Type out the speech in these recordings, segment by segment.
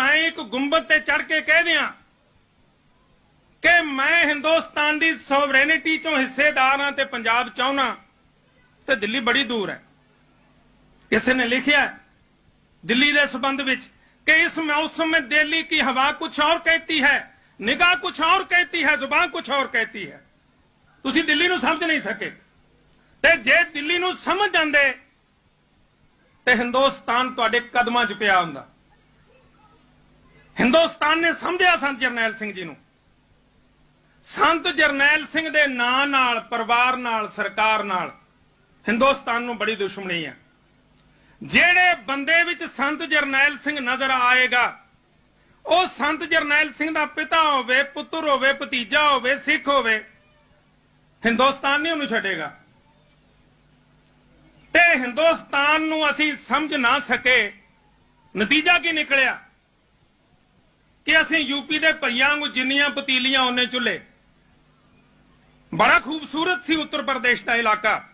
ਮੈਂ ਇੱਕ ਗੁੰਬਦ ਤੇ ਚੜ ਕੇ ਕਹਿ ਦਿਆਂ ਕਿ ਮੈਂ ਹਿੰਦੁਸਤਾਨ ਦੀ ਸੋਵਰੇਨਿਟੀ ਚੋਂ ਹਿੱਸੇਦਾਰ ਹਾਂ ਤੇ ਪੰਜਾਬ ਚਾਹੁੰਨਾ ਤੇ ਦਿੱਲੀ ਬੜੀ ਦੂਰ ਹੈ। ਕਿਸੇ ਨੇ ਲਿਖਿਆ ਦਿੱਲੀ ਦੇ ਸਬੰਧ ਵਿੱਚ ਕਿ ਇਸ ਮੌਸਮ ਵਿੱਚ ਦਿੱਲੀ ਕੀ ਹਵਾ ਕੁਝ ਹੋਰ ਕਹਤੀ ਹੈ, ਨਿਗਾਹ ਕੁਝ ਹੋਰ ਕਹਤੀ ਹੈ, ਜ਼ੁਬਾਨ ਕੁਝ ਹੋਰ ਕਹਤੀ ਹੈ। ਤੁਸੀਂ ਦਿੱਲੀ ਨੂੰ ਸਮਝ ਨਹੀਂ ਸਕੇ। ਤੇ ਜੇ ਦਿੱਲੀ ਨੂੰ ਸਮਝ ਜਾਂਦੇ ਤੇ ਹਿੰਦੁਸਤਾਨ ਤੁਹਾਡੇ ਕਦਮਾਂ 'ਚ ਪਿਆ ਹੁੰਦਾ। ਹਿੰਦੁਸਤਾਨ ਨੇ ਸਮਝਿਆ ਸੰਤ ਜਰਨੈਲ ਸਿੰਘ ਜੀ ਨੂੰ। ਸੰਤ ਜਰਨੈਲ ਸਿੰਘ ਦੇ ਨਾਂ ਨਾਲ, ਪਰਿਵਾਰ ਨਾਲ, ਸਰਕਾਰ ਨਾਲ ਹਿੰਦੁਸਤਾਨ ਨੂੰ ਬੜੀ ਦੁਸ਼ਮਣੀ ਹੈ। ਜਿਹੜੇ ਬੰਦੇ ਵਿੱਚ ਸੰਤ ਜਰਨੈਲ ਸਿੰਘ ਨਜ਼ਰ ਆਏਗਾ, ਉਹ ਸੰਤ ਜਰਨੈਲ ਸਿੰਘ ਦਾ ਪਿਤਾ ਹੋਵੇ, ਪੁੱਤਰ ਹੋਵੇ, ਭਤੀਜਾ ਹੋਵੇ, ਸਿੱਖ ਹੋਵੇ, ਹਿੰਦੁਸਤਾਨ ਨਹੀਂ ਉਹਨੂੰ ਛੱਡੇਗਾ। ਤੇ ਹਿੰਦੁਸਤਾਨ ਨੂੰ ਅਸੀਂ ਸਮਝ ਨਾ ਸਕੇ, ਨਤੀਜਾ ਕੀ ਨਿਕਲਿਆ? ਕਿ ਅਸੀਂ ਯੂਪੀ ਦੇ ਭਈਆਂ ਨੂੰ ਜਿੰਨੀਆਂ ਪਤੀਲੀਆਂ ਉਹਨੇ ਚੁੱਲੇ ਬੜਾ ਖੂਬਸੂਰਤ ਸੀ ਉੱਤਰ ਪ੍ਰਦੇਸ਼ ਦਾ ਇਲਾਕਾ।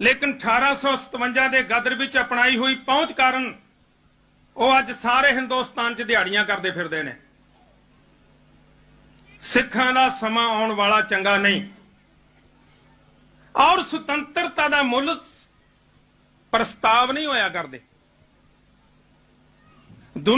ਲੇਕਿਨ 1857 ਦੇ ਗਦਰ ਵਿੱਚ ਅਪਣਾਈ ਹੋਈ ਪਹੁੰਚ ਕਾਰਨ ਉਹ ਅੱਜ ਸਾਰੇ ਹਿੰਦੁਸਤਾਨ 'ਚ ਦਿਹਾੜੀਆਂ ਕਰਦੇ ਫਿਰਦੇ ਨੇ। ਸਿੱਖਾਂ ਦਾ ਸਮਾਂ ਆਉਣ ਵਾਲਾ ਚੰਗਾ ਨਹੀਂ। ਔਰ ਸੁਤੰਤਰਤਾ ਦਾ ਮੁੱਲ ਪ੍ਰਸਤਾਵ ਨਹੀਂ ਹੋਇਆ ਕਰਦੇ।